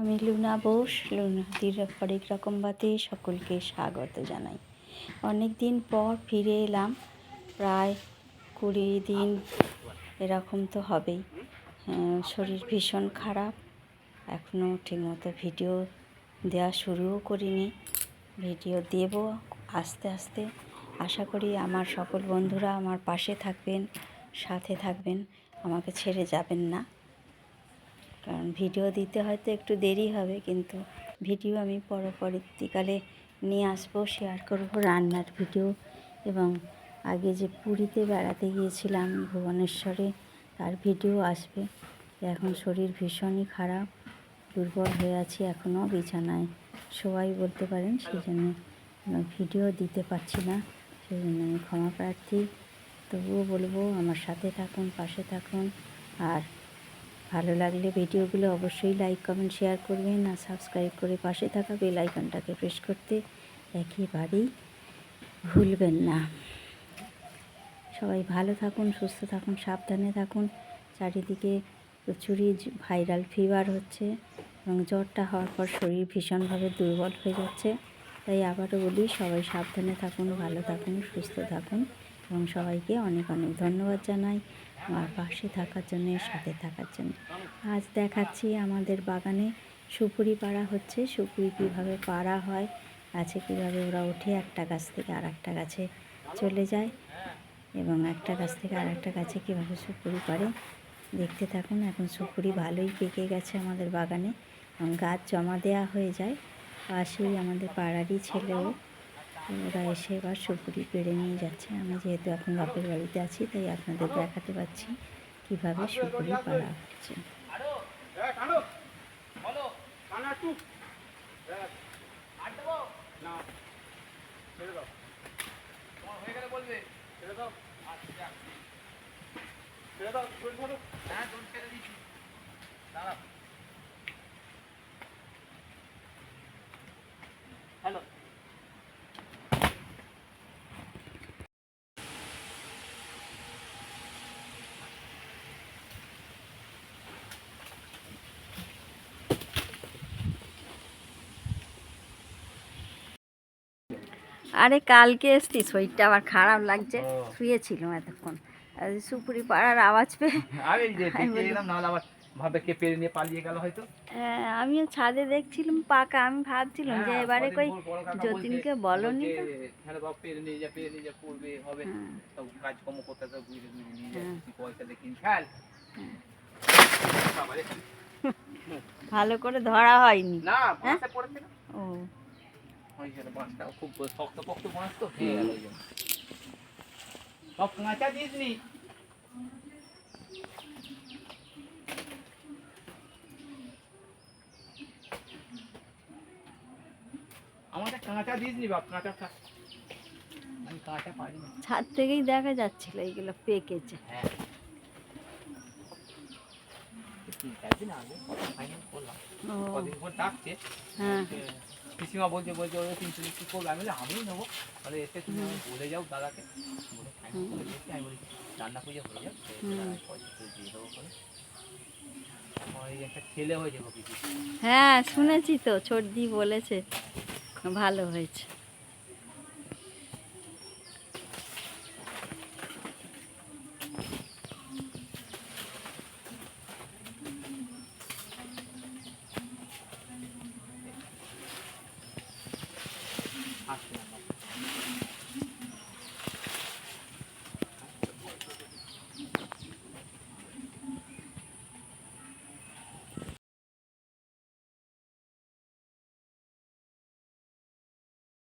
আমি লুনা বোস লুনাদির হরেক রকম বাতে সকলকে স্বাগত জানাই। অনেক দিন পর ফিরে এলাম, প্রায় কুড়ি দিন এরকম তো হবেই। শরীর ভীষণ খারাপ এখনও ঠিকমতো ভিডিও দেওয়া শুরুও করিনি। ভিডিও দেব আস্তে আস্তে। আশা করি আমার সকল বন্ধুরা আমার পাশে থাকবেন, সাথে থাকবেন, আমাকে ছেড়ে যাবেন না। কারণ ভিডিও দিতে হয়তো একটু দেরি হবে, কিন্তু ভিডিও আমি পরবর্তীকালে নিয়ে আসব শেয়ার করব রান্নার ভিডিও। এবং আগে যে পুরীতে বেড়াতে গিয়েছিলাম ভুবনেশ্বরে, তার ভিডিও আসবে। এখন শরীর ভীষণই খারাপ, দুর্বল হয়ে আছি এখনও বিছানায়। সবাই বলতে পারেন সেই জন্য ভিডিও দিতে পারছি না, সেই জন্য আমি ক্ষমা প্রার্থী। তবুও বলব আমার সাথে থাকুন, পাশে থাকুন, আর ভালো লাগলে ভিডিওগুলো অবশ্যই লাইক কমেন্ট শেয়ার করবেন আর সাবস্ক্রাইব করে পাশে থাকা বেল আইকনটাকে প্রেস করতে একেবারেই ভুলবেন না। সবাই ভালো থাকুন, সুস্থ থাকুন, সাবধানে থাকুন। চারিদিকে প্রচুরই ভাইরাল ফিভার হচ্ছে এবং জ্বরটা হওয়ার পর শরীর ভীষণভাবে দুর্বল হয়ে যাচ্ছে। তাই আবারও বলি, সবাই সাবধানে থাকুন, ভালো থাকুন, সুস্থ থাকুন। এবং সবাইকে অনেক অনেক ধন্যবাদ জানাই আমার পাশে থাকার জন্য, সাথে থাকার জন্য। আজ দেখাচ্ছি আমাদের বাগানে সুপুরি পাড়া হচ্ছে। সুপুরি কীভাবে পাড়া হয়, গাছে কীভাবে ওরা ওঠে, একটা গাছ থেকে আর একটা গাছে চলে যায় এবং একটা গাছ থেকে আর একটা গাছে কীভাবে সুপুরি পারে দেখতে থাকুন, এখন সুপুরি ভালোই পেকে গেছে আমাদের বাগানে। এবং গাছ জমা দেওয়া হয়ে যায়। পাশেই আমাদের পাড়ারই ছেলেও ওরা এসে এবার সুপুরি পেড়ে নিয়ে যাচ্ছে। আমি যেহেতু এখন বাপের বাড়িতে আছি, তাই আপনাদের দেখাতে পাচ্ছি কীভাবে সুপুরি পাড়া হচ্ছে। হ্যালো আরে কালকে এসছি শরীরটা আবার খারাপ লাগছে। শুয়েছিলাম এতক্ষণ। সুপুরি পাড়ার আওয়াজ পেয়ে হ্যাঁ, আমিও ছাদে দেখছিলাম পাকা। আমি ভাবছিলাম যে হ্যাঁ, এবারে কই যতীনকে বলনি হ্যাঁ। ভালো করে ধরা হয়নি। হ্যাঁ? না। ও। ওই জন্য বাঁশটা খুব শক্ত পক্ত বাঁশ তো। ভেঙে গেল ওই জন্য সব কাঁচা দিস নি আমাদের কাঁচা দিস নি বাপ ছাদ থেকেই দেখা যাচ্ছিল এইগুলো পেকেছে। হ্যাঁ। তিন চার দিন আগে ফাইনাল করলাম। কদিন পর ডাকছে। হ্যাঁ। যে পিসিমা বলছে বলছে ওরা তিনশো কি করবে? আমি বলি আমিই নেব। তাহলে এসে তুমি বলে যাও দাদাকে। বলে ফাইনাল করে দিয়েছি আমি বলি রান্না পুজো হয়ে যাও দিয়ে দেবো করে। হ্যাঁ শুনেছি তো ছোটদি বলেছে। ভালো হয়েছে।